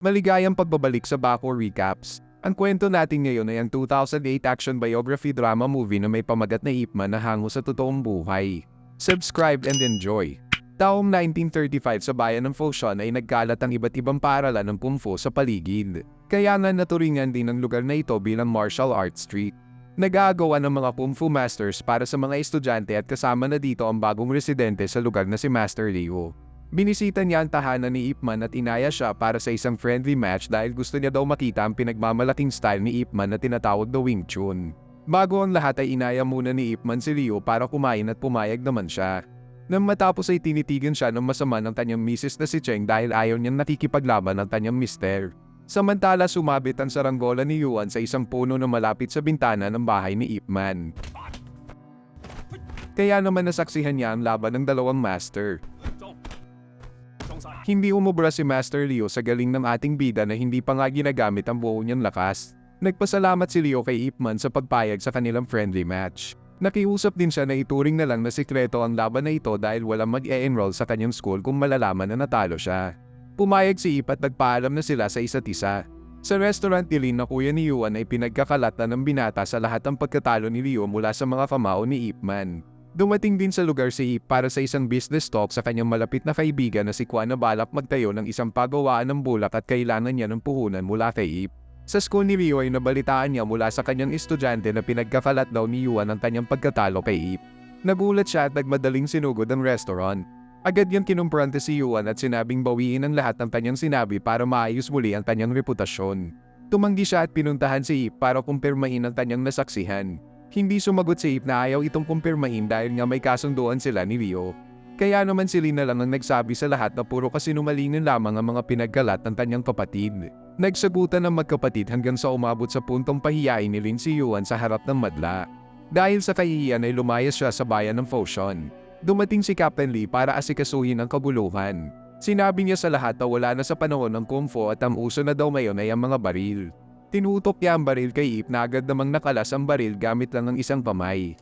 Maligayang pagbabalik sa Bako Recaps. Ang kwento natin ngayon ay ang 2008 action biography drama movie na may pamagat na Ip Man na hango sa totoong buhay. Subscribe and enjoy! Taong 1935 sa bayan ng Foshan ay nagkalat ang iba't ibang paaralan ng Kung Fu sa paligid. Kaya nga naturingan din ang lugar na ito bilang Martial Arts Street. Nag-aagawa ng mga Kung Fu Masters para sa mga estudyante at kasama na dito ang bagong residente sa lugar na si Master Liu. Binisita niya ang tahanan ni Ip Man at inaya siya para sa isang friendly match dahil gusto niya daw makita ang pinagmamalaking style ni Ip Man na tinatawag na Wing Chun. Bago ang lahat ay inaya muna ni Ip Man si Liu para kumain at pumayag naman siya. Nang matapos ay tinitigan siya ng masama ng kanyang misis na si Cheng dahil ayaw niyang nakikipaglaban ng kanyang mister. Samantala sumabit ang saranggola ni Yuan sa isang puno na malapit sa bintana ng bahay ni Ip Man. Kaya naman nasaksihan niya ang laban ng dalawang master. Hindi umubra si Master Leo sa galing ng ating bida na hindi pa nga ginagamit ang buo niyang lakas. Nagpasalamat si Leo kay Ip Man sa pagpayag sa kanilang friendly match. Nakiusap din siya na ituring na lang na sikreto ang laban na ito dahil walang mag-e-enroll sa kanyang school kung malalaman na natalo siya. Pumayag si Ip at nagpaalam na sila sa isa't isa. Sa restaurant nilin na kuya ni Yuan ay pinagkakalat na ng binata sa lahat ng pagkatalo ni Leo mula sa mga kamao ni Ip Man. Dumating din sa lugar si Ip para sa isang business talk sa kanyang malapit na kaibigan na si Kwan na balak magtayo ng isang pagawaan ng bulak at kailangan niya ng puhunan mula kay Ip. Sa school ni Rio ay nabalitaan niya mula sa kanyang estudyante na pinagkakalat daw ni Yuan ang kanyang pagkatalo kay Ip. Nagulat siya at nagmadaling sinugod ang restaurant. Agad niyang kinumprante si Yuan at sinabing bawiin ang lahat ng kanyang sinabi para maayos muli ang kanyang reputasyon. Tumanggi siya at pinuntahan si Ip para kumpirmahin ang kanyang nasaksihan. Hindi sumagot si Ip na ayaw itong kumpirmahin dahil nga may kasunduan sila ni Rio. Kaya naman si Lina lang ang nagsabi sa lahat na puro kasinungalingan lamang ang mga pinagkalat ng kanyang kapatid. Nagsagutan ng magkapatid hanggang sa umabot sa puntong pahiyain ni Lin si Yuan sa harap ng madla. Dahil sa kahihiyan ay lumayas siya sa bayan ng Foshan. Dumating si Captain Lee para asikasuhin ang kabuluhan. Sinabi niya sa lahat na wala na sa panahon ng Kung Fu at ang uso na daw ngayon ay ang mga baril. Tinutok niya ang baril kay Ip na agad namang nakalas ang baril gamit lang ng isang kamay.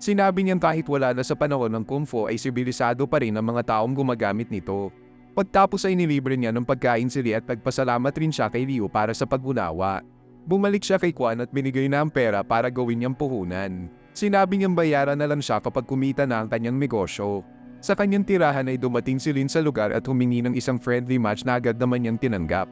Sinabi niyang kahit wala na sa panahon ng Kung Fu ay sibilisado pa rin ang mga taong gumagamit nito. Pagtapos ay nilibre niya ng pagkain si Lee at nagpasalamat rin siya kay Liu para sa pagunawa. Bumalik siya kay Kwan at binigay na ang pera para gawin niyang puhunan. Sinabi niyang bayaran na lang siya kapag kumita na ang kanyang negosyo. Sa kanyang tirahan ay dumating si Lin sa lugar at humingi ng isang friendly match na agad naman niyang tinanggap.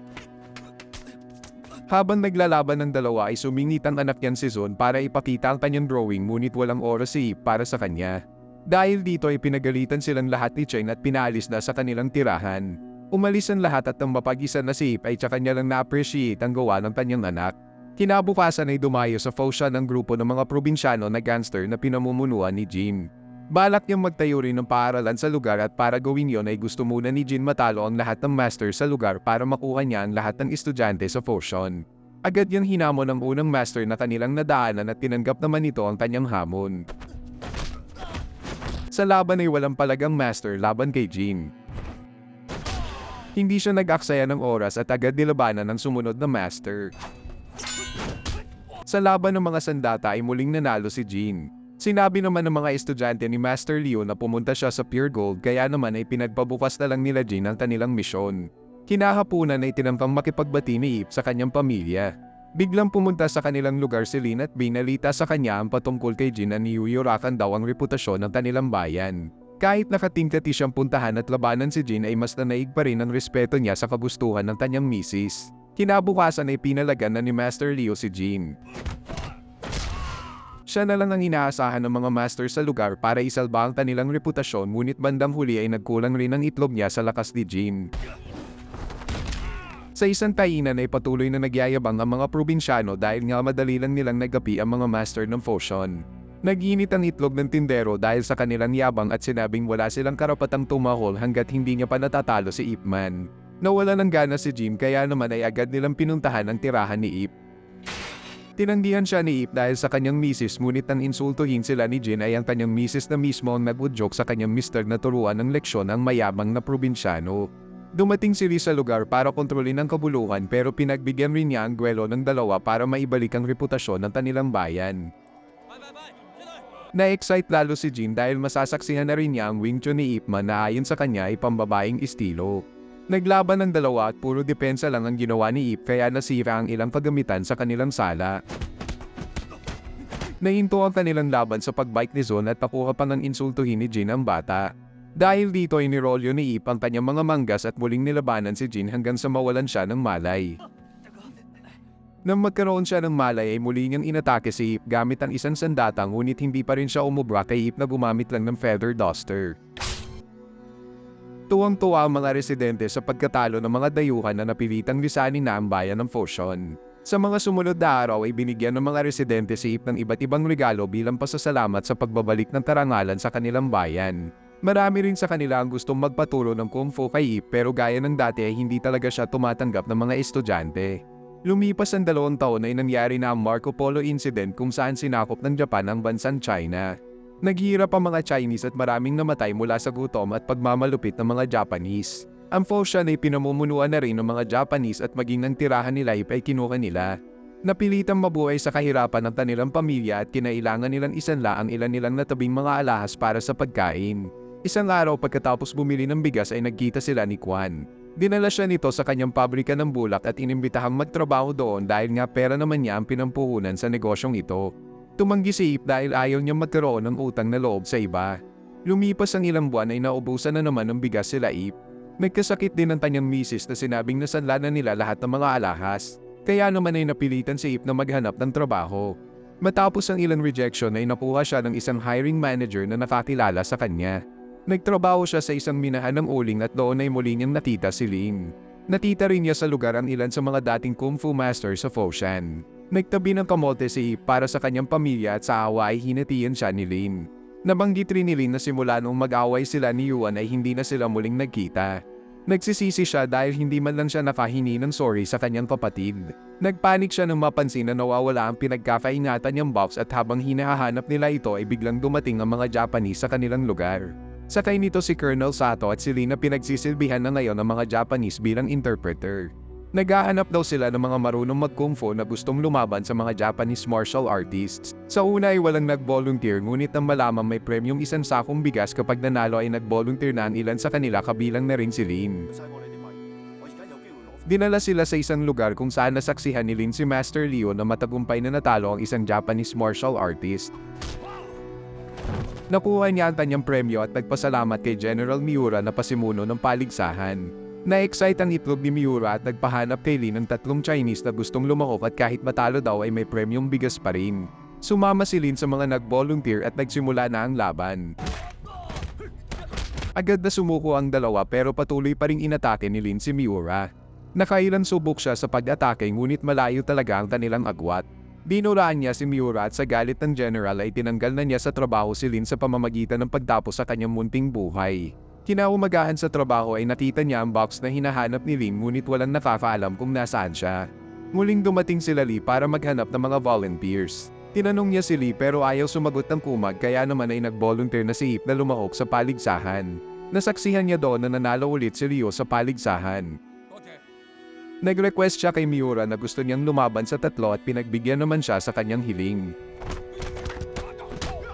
Habang naglalaban ng dalawa ay sumingit ang anak niyan si Zon para ipakita ang kanyang drawing ngunit walang oras si Ip para sa kanya. Dahil dito ay pinagalitan silang lahat ni Cheng at pinaalis na sa kanilang tirahan. Umalis ang lahat at ang mapag-isa na si Ip ay tsaka niya lang na-appreciate ang gawa ng kanyang anak. Kinabukasan ay dumayo sa Foshan ng grupo ng mga probinsyano na gangster na pinamumunuan ni Jin. Balak niyang magtayo rin ng paaralan sa lugar at para gawin yon ay gusto muna ni Jin matalo ang lahat ng master sa lugar para makuha niya ang lahat ng estudyante sa Foshan. Agad niyang hinamon ang unang master na kanilang nadaanan at tinanggap naman ito ang kanyang hamon. Sa laban ay walang palagang master laban kay Jin. Hindi siya nag-aksaya ng oras at agad nilabanan ng sumunod na master. Sa laban ng mga sandata ay muling nanalo si Jin. Sinabi naman ng mga estudyante ni Master Leo na pumunta siya sa Pure Gold kaya naman ay pinagpabukas na lang nila Jin ang kanilang misyon. Kinahapunan ay tinampang makipagbati ni Ip sa kanyang pamilya. Biglang pumunta sa kanilang lugar si Lin at binalita sa kanya ang patungkol kay Jin na niyuyurakan daw ang reputasyon ng kanilang bayan. Kahit nakatingkati siyang puntahan at labanan si Jin ay mas nanaig pa rin ang respeto niya sa kagustuhan ng kanyang misis. Kinabukasan ay pinalagan na ni Master Leo si Jin. Siya na lang ang inaasahan ng mga master sa lugar para isalba ang kanilang reputasyon ngunit bandang huli ay nagkulang rin ang itlog niya sa lakas ni Jin. Sa isang tainan ay patuloy na nagyayabang ang mga probinsyano dahil nga madali lang nilang nagapi ang mga master ng Foshan. Naginit ang itlog ng tindero dahil sa kanilang yabang at sinabing wala silang karapatang tumahol hanggat hindi niya pa natatalo si Ip Man. Nawala ng gana si Jim kaya naman ay agad nilang pinuntahan ang tirahan ni Ip. Tinanggihan siya ni Ip dahil sa kanyang misis ngunit nang insultuhin sila ni Jin ay ang kanyang misis na mismo ang nag-joke sa kanyang mister na turuan ng leksyon ang mayabang na probinsyano. Dumating si Lee sa lugar para kontrolin ang kabuluhan pero pinagbigyan rin niya ang gwelo ng dalawa para maibalik ang reputasyon ng kanilang bayan. Na-excite lalo si Jin dahil masasaksihan na rin niya ang Wing Chun ni Ip Man na ayon sa kanya ay pambabaing estilo. Naglaban ng dalawa at puro depensa lang ang ginawa ni Ip kaya nasira ang ilang kagamitan sa kanilang sala. Nahinto ang kanilang laban sa pagbike ni Zon at pakuha pa ng insultuhin ni Jin ang bata. Dahil dito ay nirolyo ni Ip ang kanyang mga manggas at muling nilabanan si Jin hanggang sa mawalan siya ng malay. Nang magkaroon siya ng malay ay muli niyang inatake si Ip gamit ang isang sandata ngunit hindi pa rin siya umubra kay Ip na gumamit lang ng feather duster. Tuwang-tuwa ang mga residente sa pagkatalo ng mga dayuhan na napilitang lisanin na ang bayan ng Foshan. Sa mga sumunod na araw ay binigyan ng mga residente si Ip ng iba't ibang regalo bilang pasasalamat sa pagbabalik ng tarangalan sa kanilang bayan. Marami rin sa kanila ang gustong magpaturo ng kung fu kay Ip pero gaya ng dati ay hindi talaga siya tumatanggap ng mga estudyante. Lumipas ang dalawang taon ay nangyari na ang Marco Polo incident kung saan sinakop ng Japan ang bansang China. Naghihirap ang mga Chinese at maraming namatay mula sa gutom at pagmamalupit ng mga Japanese. Ang Foshan ay pinamumunuan na rin ng mga Japanese at maging ng tirahan nila ay kinuha nila. Napilitang mabuhay sa kahirapan ng kanilang pamilya at kinailangan nilang isanla ang ilan nilang natabing mga alahas para sa pagkain. Isang araw pagkatapos bumili ng bigas ay nagkita sila ni Kwan. Dinala siya nito sa kanyang pabrika ng bulak at inimbitahang magtrabaho doon dahil nga pera naman niya ang pinampuhunan sa negosyong ito. Tumanggi si Ip dahil ayaw niyang magkaroon ng utang na loob sa iba. Lumipas ang ilang buwan ay naubusan na naman ng bigas sila Ip. Nagkasakit din ang kanyang misis na sinabing nasanla na nila lahat ng mga alahas. Kaya naman ay napilitan si Ip na maghanap ng trabaho. Matapos ang ilang rejection ay nakuha siya ng isang hiring manager na nakakilala sa kanya. Nagtrabaho siya sa isang minahan ng uling at doon ay muli niyang natita si Lin. Natita rin niya sa lugar ang ilan sa mga dating kung fu master sa Foshan. Nagtabi ng kamote si para sa kanyang pamilya at sa awa ay hinatian siya ni Lin. Nabanggit rin ni Lin na simula nung mag-away sila ni Yuan ay hindi na sila muling nagkita. Nagsisisi siya dahil hindi man lang siya nakahingi ng sorry sa kanyang kapatid. Nagpanik siya nang mapansin na nawawala ang pinagkakaingatan niyang box at habang hinahanap nila ito ay biglang dumating ang mga Japanese sa kanilang lugar. Sakay nito si Colonel Sato at si Lina pinagsisilbihan na ngayon ng mga Japanese bilang interpreter. Naghahanap daw sila ng mga marunong mag-kung fu na gustong lumaban sa mga Japanese martial artists. Sa una ay walang nag-volunteer ngunit nang malaman may premium isang sakong bigas kapag nanalo ay nag-volunteer na ang ilan sa kanila kabilang na rin si Lin. Dinala sila sa isang lugar kung saan nasaksihan ni Lin si Master Leo na matagumpay na natalo ang isang Japanese martial artist. Nakuha niya ang kanyang premyo at nagpasalamat kay General Miura na pasimuno ng paligsahan. Na-excite ang itlog ni Miura at nagpahanap kay Lin ng tatlong Chinese na gustong lumakop at kahit matalo daw ay may premyong bigas pa rin. Sumama si Lin sa mga nag-volunteer at nagsimula na ang laban. Agad na sumuko ang dalawa pero patuloy pa ring inatake ni Lin si Miura. Nakailan subok siya sa pag-atake ngunit malayo talaga ang kanilang agwat. Binuraan niya si Miura at sa galit ng general ay tinanggal na niya sa trabaho si Lin sa pamamagitan ng pagtapos sa kanyang munting buhay. Kinaumagahan sa trabaho ay nakita niya ang box na hinahanap ni Lin ngunit walang nakakaalam kung nasaan siya. Muling dumating sila Lee para maghanap ng mga volunteers. Tinanong niya si Lee pero ayaw sumagot ng kumag kaya naman ay nag-volunteer na si Ip na lumahok sa paligsahan. Nasaksihan niya doon na nanalo ulit si Leo sa paligsahan. Nag-request siya kay Miura na gusto niyang lumaban sa tatlo at pinagbigyan naman siya sa kanyang hiling.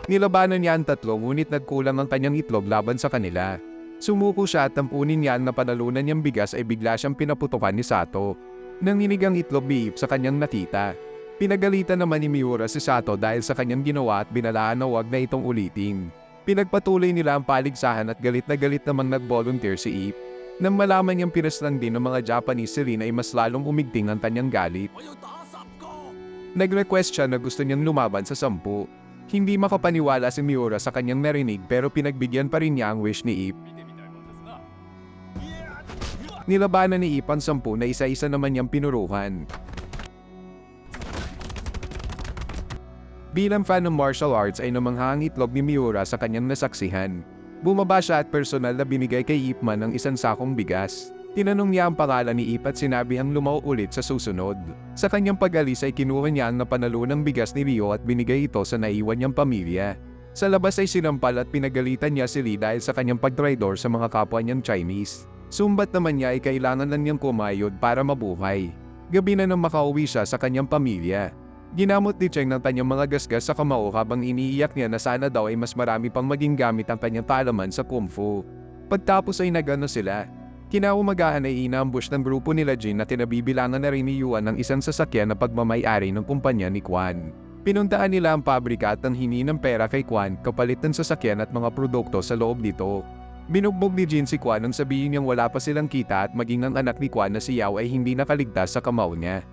Nilabanan niya ang tatlo ngunit nagkulang ang kanyang itlog laban sa kanila. Sumuko siya at tampunin niya ang napanalunan niyang bigas ay bigla siyang pinaputukan ni Sato. Nanginig ang itlog biip sa kanyang nakita. Pinagalitan naman ni Miura si Sato dahil sa kanyang ginawa at binalaan na wag na itong ulitin. Pinagpatuloy nila ang paligsahan at galit na galit namang nag-volunteer si Ip. Nang malaman niyang pinaslan din ng mga Japanese si Rin ay mas lalong umigting ang kanyang galit. Nag-request siya na gusto niyang lumaban sa sampu. Hindi makapaniwala si Miura sa kanyang narinig pero pinagbigyan pa rin niya ang wish ni Ip. Nilabanan ni Ip ang sampu na isa-isa naman niyang pinuruhan. Bilang fan ng martial arts ay namangha ang itlog ni Miura sa kanyang nasaksihan. Bumaba siya at personal na binigay kay Ip Man ang isang sakong bigas. Tinanong niya ang pangalan ni Ip at sinabi ang lumaw ulit sa susunod. Sa kanyang pag-alis ay kinuha niya ang napanalo ng bigas ni Rio at binigay ito sa naiwan niyang pamilya. Sa labas ay sinampal at pinagalitan niya si Lee dahil sa kanyang pagtraidor sa mga kapwa niyang Chinese. Sumbat naman niya ay kailangan lang niyang kumayod para mabuhay. Gabi na nang makauwi siya sa kanyang pamilya. Ginamot ni Cheng ng kanyang mga gasgas sa kamao habang iniiyak niya na sana daw ay mas marami pang maging gamit ang kanyang talaman sa kung fu. Pagtapos ay nagano sila. Kinaumagahan ay inaambush ng grupo nila Jin na tinabibilangan na rin ni Yuan ng isang sasakyan na pagmamayari ng kumpanya ni Kwan. Pinuntaan nila ang pabrika at ang hingi ng pera kay Kwan kapalit ng sasakyan at mga produkto sa loob nito. Binugbog ni Jin si Kwan nang sabihin niyang wala pa silang kita at maging ang anak ni Kwan na si Yao ay hindi nakaligtas sa kamao niya.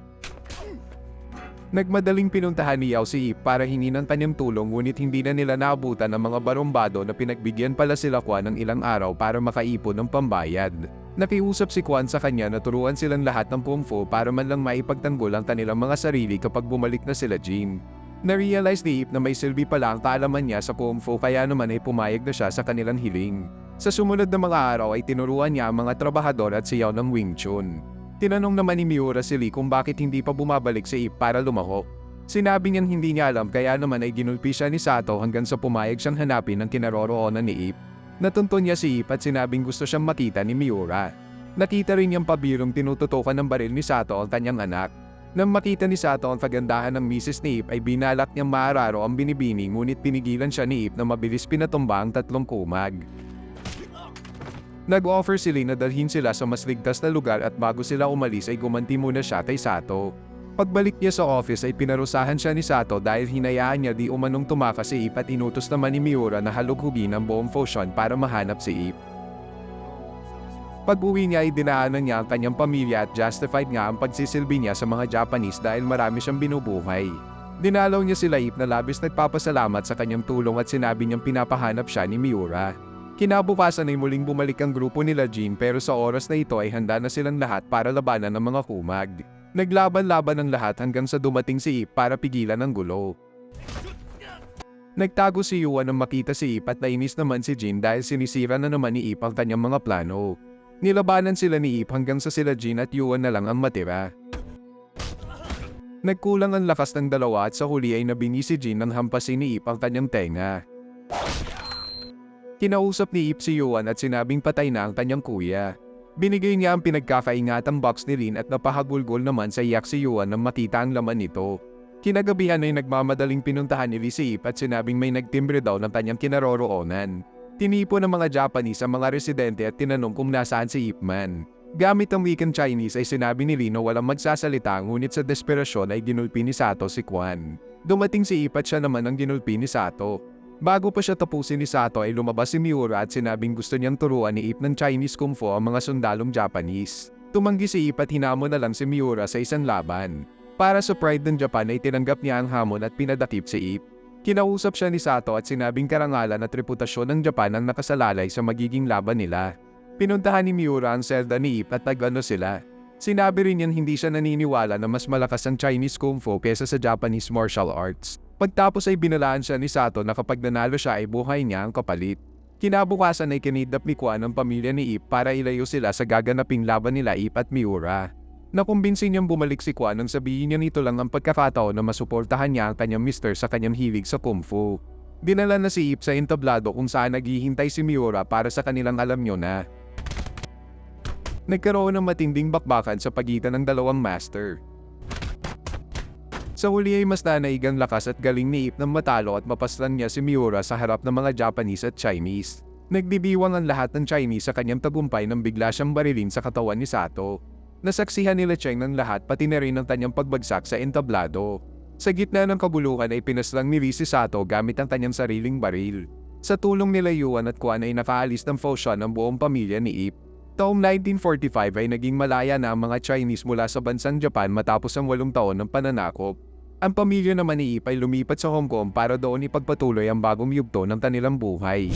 Nagmadaling pinuntahan ni Yao si Ip para hingi ng kanyang tulong ngunit hindi na nila naabutan ng mga barombado na pinagbigyan pala sila Kwan ng ilang araw para makaipon ng pambayad. Nakiusap si Kwan sa kanya na turuan silang lahat ng Kung para man lang maipagtanggol ang kanilang mga sarili kapag bumalik na sila Jin. Na-realize ni Ip na may silbi pala ang kaalaman niya sa Kung kaya naman ay pumayag na siya sa kanilang hiling. Sa sumunod na mga araw ay tinuruan niya ang mga trabahador at siyaw ng Wing Chun. Tinanong naman ni Miura si Lee kung bakit hindi pa bumabalik si Ip para lumaho. Sinabi niyang hindi niya alam kaya naman ay ginulpi siya ni Sato hanggang sa pumayag siyang hanapin ang kinaroroonan ni Ip. Natunto niya si Ip at sinabing gusto siyang makita ni Miura. Nakita rin niyang pabirong tinututukan ng baril ni Sato ang kanyang anak. Nang makita ni Sato ang kagandahan ng misis ni Ip ay binalak niyang maararo ang binibini ngunit pinigilan siya ni Ip na mabilis pinatumba ang tatlong kumag. Nag-offer si Lee na dalhin sila sa mas ligtas na lugar at bago sila umalis ay gumanti muna siya kay Sato. Pagbalik niya sa office ay pinarusahan siya ni Sato dahil hinayaan niya di umanong tumakas si Ip at inutos naman ni Miura na halughugin ang buong Foshan para mahanap si Ip. Pag-uwi niya ay dinaanan niya ang kanyang pamilya at justified nga ang pagsisilbi niya sa mga Japanese dahil marami siyang binubuhay. Dinalaw niya sila Ip na labis nagpapasalamat sa kanyang tulong at sinabi niyang pinapahanap siya ni Miura. Kinabukasan ay muling bumalik ang grupo nila Jean pero sa oras na ito ay handa na silang lahat para labanan ng mga kumag. Naglaban-laban ang lahat hanggang sa dumating si Ip para pigilan ang gulo. Nagtago si Yuan nang makita si Ip at nainis naman si Jin dahil sinisira na naman ni Ip ang kanyang mga plano. Nilabanan sila ni Ip hanggang sa sila Jin at Yuan na lang ang matira. Nagkulang ang lakas ng dalawa at sa huli ay nabini si Jin nang hampasin ni Ip ang kanyang tenga. Kinausap ni Ip si Yuan at sinabing patay na ang kanyang kuya. Binigay niya ang pinagkakaingatang box ni Lin at napahagulgol naman sa iyak si Yuan nang makita ang laman nito. Kinagabihan ay nagmamadaling pinuntahan ni si Ip at sinabing may nagtimbre daw ng kanyang kinaroroonan. Tinipo ng mga Japanese ang mga residente at tinanong kung nasaan si Ip Man. Gamit ang weekend Chinese ay sinabi ni na walang magsasalita ngunit sa desperasyon ay ginulpi ni Sato si Kwan. Dumating si Ip at siya naman ang ginulpi ni Sato. Bago pa siya tapusin ni Sato ay lumabas si Miura at sinabing gusto niyang turuan ni Ip ng Chinese Kung Fu ang mga sundalong Japanese. Tumanggi si Ip at hinamon na lang si Miura sa isang laban. Para sa pride ng Japan ay tinanggap niya ang hamon at pinadakip si Ip. Kinausap siya ni Sato at sinabing karangalan at reputasyon ng Japan ang nakasalalay sa magiging laban nila. Pinuntahan ni Miura ang selda ni Ip at nagano sila. Sinabi rin niyan hindi siya naniniwala na mas malakas ang Chinese Kung Fu kesa sa Japanese martial arts. Pagtapos ay binalaan siya ni Sato na kapag nanalo siya ay buhay niya ang kapalit. Kinabukasan ay kinidnap ni Kwan ang pamilya ni Ip para ilayo sila sa gaganaping laban nila Ip at Miura. Nakumbinsin niyang bumalik si Kwan nang sabihin niya nito lang ang pagkakataon na masuportahan niya ang kanyang mister sa kanyang hilig sa Kung Fu. Dinala na si Ip sa entablado kung saan naghihintay si Miura para sa kanilang alam niyo na. Nagkaroon ng matinding bakbakan sa pagitan ng dalawang master. Sa huli ay mas nanaigang lakas at galing ni Ip nang matalo at mapaslan niya si Miura sa harap ng mga Japanese at Chinese. Nagbibiwang ang lahat ng Chinese sa kanyang tagumpay nang bigla siyang barilin sa katawan ni Sato. Nasaksihan nila Cheng ng lahat pati na rin ang kanyang pagbagsak sa entablado. Sa gitna ng kabuluhan ay pinaslang ni Lee si Sato gamit ang kanyang sariling baril. Sa tulong nila Yuan at Kwan ay nakaalis ng Foshan ang buong pamilya ni Ip. Taong 1945 ay naging malaya na ang mga Chinese mula sa bansang Japan matapos ang walong taon ng pananakop. Ang pamilya naman ni Ip ay lumipat sa Hong Kong para doon ipagpatuloy ang bagong yugto ng kanilang buhay.